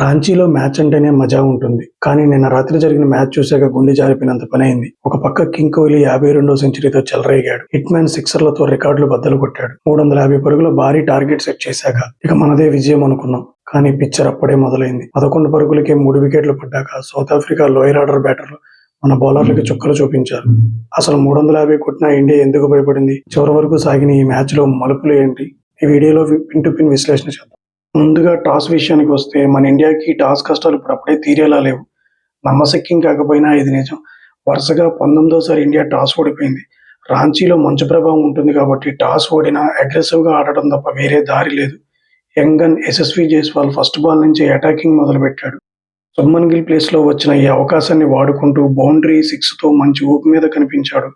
రాంచీలో match అంటేనే మజా ఉంటుంది. కానీ నిన్న రాత్రి జరిగిన మ్యాచ్ చూశాక గుండె జారిపోయినంత పని అయింది. ఒక పక్క కింగ్ కోహ్లీ యాభై రెండో సెంచరీతో చెలరేగాడు. హిట్ మ్యాన్ సిక్సర్లతో రికార్డులు బద్దలు కొట్టాడు. మూడు వందల యాభై పరుగుల భారీ టార్గెట్ సెట్ చేశాక ఇక మనదే విజయం అనుకున్నాం. కానీ పిక్చర్ అప్పుడే మొదలైంది. పదకొండు పరుగులకే మూడు వికెట్లు పడ్డాక సౌత్ ఆఫ్రికా లోయర్ ఆర్డర్ బ్యాటర్లు మన బౌలర్లకి చుక్కలు చూపించారు. అసలు మూడు వందల యాభై కొట్టిన ఇండియా ఎందుకు భయపడింది? చివరి వరకు సాగిన ఈ మ్యాచ్లో మలుపులు ఏంటి? ఈ వీడియోలో పిన్ టు పిన్ విశ్లేషణ చేద్దాం. ముందుగా టాస్ విషయానికి వస్తే మన ఇండియాకి టాస్ కష్టాలు ఇప్పుడు అప్పుడే తీరేలా లేవు. నమ్మశక్యం కాకపోయినా ఇది నిజం. వరుసగా పంతొమ్మిదోసారి ఇండియా టాస్ ఓడిపోయింది. రాంచీలో మంచు ప్రభావం ఉంటుంది కాబట్టి టాస్ ఓడినా అగ్రెసివ్గా ఆడటం తప్ప వేరే దారి లేదు. యంగన్ ఎస్ఎస్వి జైస్వాల్ ఫస్ట్ బాల్ నుంచి అటాకింగ్ మొదలుపెట్టాడు. సుమన్ గిల్ ప్లేస్లో వచ్చిన ఈ అవకాశాన్ని వాడుకుంటూ బౌండరీ సిక్స్తో మంచి ఊపు మీద కనిపించాడు.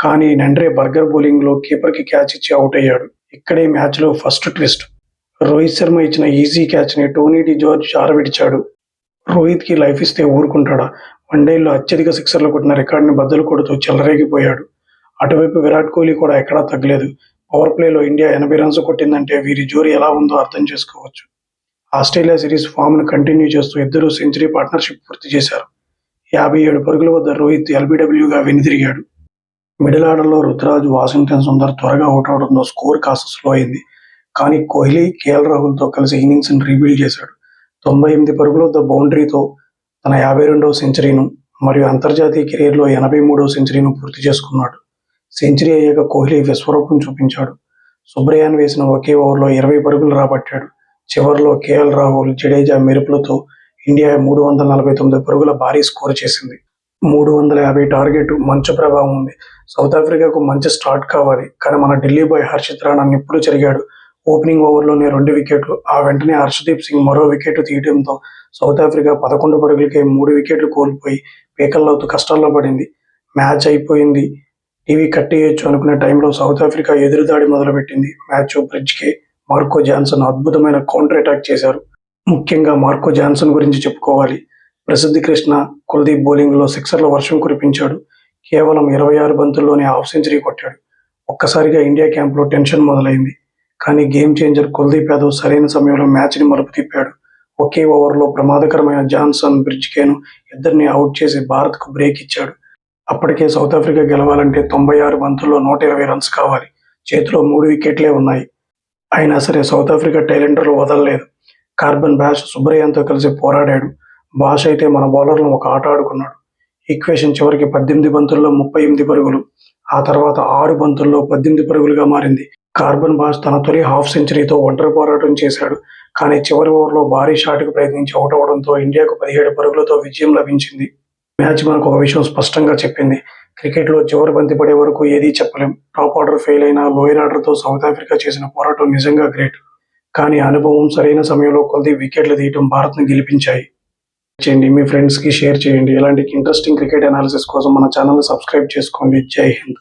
కానీ నండ్రే బర్గర్ బౌలింగ్లో కీపర్కి క్యాచ్ ఇచ్చి అవుట్ అయ్యాడు. ఇక్కడే మ్యాచ్లో ఫస్ట్ ట్విస్ట్. రోహిత్ శర్మ ఇచ్చిన ఈజీ క్యాచ్ని టోనీ డి జార్జ్ ఆరవిడిచాడు రోహిత్కి లైఫ్ ఇస్తే ఊరుకుంటాడా? వన్డేల్లో అత్యధిక సిక్సర్లు కొట్టిన రికార్డుని బద్దలు కొడుతూ చెలరేగిపోయాడు. అటువైపు విరాట్ కోహ్లీ కూడా ఎక్కడా తగ్గలేదు. పవర్ ప్లేలో ఇండియా ఎనభై రన్స్ కొట్టిందంటే వీరి జోరు ఎలా ఉందో అర్థం చేసుకోవచ్చు. ఆస్ట్రేలియా సిరీస్ ఫామ్ను కంటిన్యూ చేస్తూ ఇద్దరు సెంచరీ పార్ట్నర్షిప్ పూర్తి చేశారు. యాభై ఏడు పరుగుల వద్ద రోహిత్ ఎల్బీడబ్ల్యూగా వెనుదిరిగాడు. మిడిల్ ఆర్డర్లో రుతురాజ్ వాషింగ్టన్ సుందర్ త్వరగా అవుట్ అవడంతో స్కోర్ కాస్త స్లో అయింది. కానీ కోహ్లీ కేఎల్ రాహుల్తో కలిసి ఇన్నింగ్స్ రీబిల్డ్ చేశాడు. తొంభై ఎనిమిది పరుగులు ద బౌండరీతో తన యాభై రెండవ సెంచరీను మరియు అంతర్జాతీయ కెరీర్లో ఎనభై మూడవ సెంచరీను పూర్తి చేసుకున్నాడు. సెంచరీ అయ్యాక కోహ్లీ విశ్వరూపం చూపించాడు. సుబ్రయాన్ వేసిన ఒకే ఓవర్లో ఇరవై పరుగులు రాబట్టాడు. చివరిలో కేఎల్ రాహుల్ జడేజా మెరుపులతో ఇండియా మూడు వందల నలభై తొమ్మిది పరుగుల భారీ స్కోర్ చేసింది. మూడు వందల యాభై టార్గెట్ మంచు ప్రభావం ఉంది. సౌత్ ఆఫ్రికాకు మంచి స్టార్ట్ కావాలి. కానీ మన ఢిల్లీ బాయ్ హర్షిత్ రాణా నిప్పులు జరిగాడు ఓపెనింగ్ ఓవర్లోనే రెండు వికెట్లు ఆ వెంటనే హర్షదీప్ సింగ్ మరో వికెట్ తీయడంతో సౌత్ ఆఫ్రికా పదకొండు పరుగులకే మూడు వికెట్లు కోల్పోయి పీకల్లోతు కష్టాల్లో పడింది. మ్యాచ్ అయిపోయింది. టీవీ కట్టేయొచ్చు అనుకునే టైంలో సౌత్ ఆఫ్రికా ఎదురుదాడి మొదలుపెట్టింది. మ్యాచ్ బ్రిడ్జ్కే మార్కో జాన్సన్ అద్భుతమైన కౌంటర్ అటాక్ చేశారు. ముఖ్యంగా మార్కో జాన్సన్ గురించి చెప్పుకోవాలి. ప్రసిద్ధి కృష్ణ కుల్దీప్ బౌలింగ్లో సిక్సర్ల వర్షం కురిపించాడు. కేవలం ఇరవై ఆరు బంతుల్లోనే హాఫ్ సెంచరీ కొట్టాడు. ఒక్కసారిగా ఇండియా క్యాంప్లో టెన్షన్ మొదలైంది. కానీ గేమ్ చేంజర్ కుల్దీప్ యాదవ్ సరైన సమయంలో మ్యాచ్ని మలుపు తిప్పాడు. ఒకే ఓవర్లో ప్రమాదకరమైన జాన్సన్ బ్రిడ్జ్కేను ఇద్దరిని అవుట్ చేసి భారత్కు బ్రేక్ ఇచ్చాడు. అప్పటికే సౌత్ ఆఫ్రికా గెలవాలంటే తొంభై ఆరు బంతుల్లో నూట ఇరవై రన్స్ కావాలి. చేతిలో మూడు వికెట్లే ఉన్నాయి. అయినా సరే సౌత్ ఆఫ్రికా టైలెండర్లు వదలలేదు. కార్బన్ బ్యాష్ సుబ్రయ్యంతో కలిసి పోరాడాడు. బాష్ అయితే మన బౌలర్లను ఒక ఆట ఆడుకున్నాడు. ఈక్వేషన్ చివరికి పద్దెనిమిది బంతుల్లో ముప్పై ఎనిమిది పరుగులు ఆ తర్వాత ఆరు బంతుల్లో పద్దెనిమిది పరుగులుగా మారింది. కార్బన్ బాస్ తన తొలి హాఫ్ సెంచరీతో ఒంటరి పోరాటం చేశాడు. కానీ చివరి ఓవర్లో భారీ షాట్కు ప్రయత్నించి అవుట్ అవడంతో ఇండియాకు పదిహేడు పరుగులతో విజయం లభించింది. మ్యాచ్ మనకు ఒక విషయం స్పష్టంగా చెప్పింది. క్రికెట్లో చివరి బంతి పడే వరకు ఏదీ చెప్పలేం. టాప్ ఆర్డర్ ఫెయిల్ అయినా లోయర్ ఆర్డర్తో సౌత్ ఆఫ్రికా చేసిన పోరాటం నిజంగా గ్రేట్. కానీ అనుభవం సరైన సమయంలో కొద్ది వికెట్లు తీయటం భారత్ను గెలిపించాయి. చేయండి మీ ఫ్రెండ్స్కి షేర్ చేయండి. ఇలాంటి ఇంట్రెస్టింగ్ క్రికెట్ అనాలిసిస్ కోసం మన ఛానల్ సబ్స్క్రైబ్ చేసుకోండి. జై హింద్.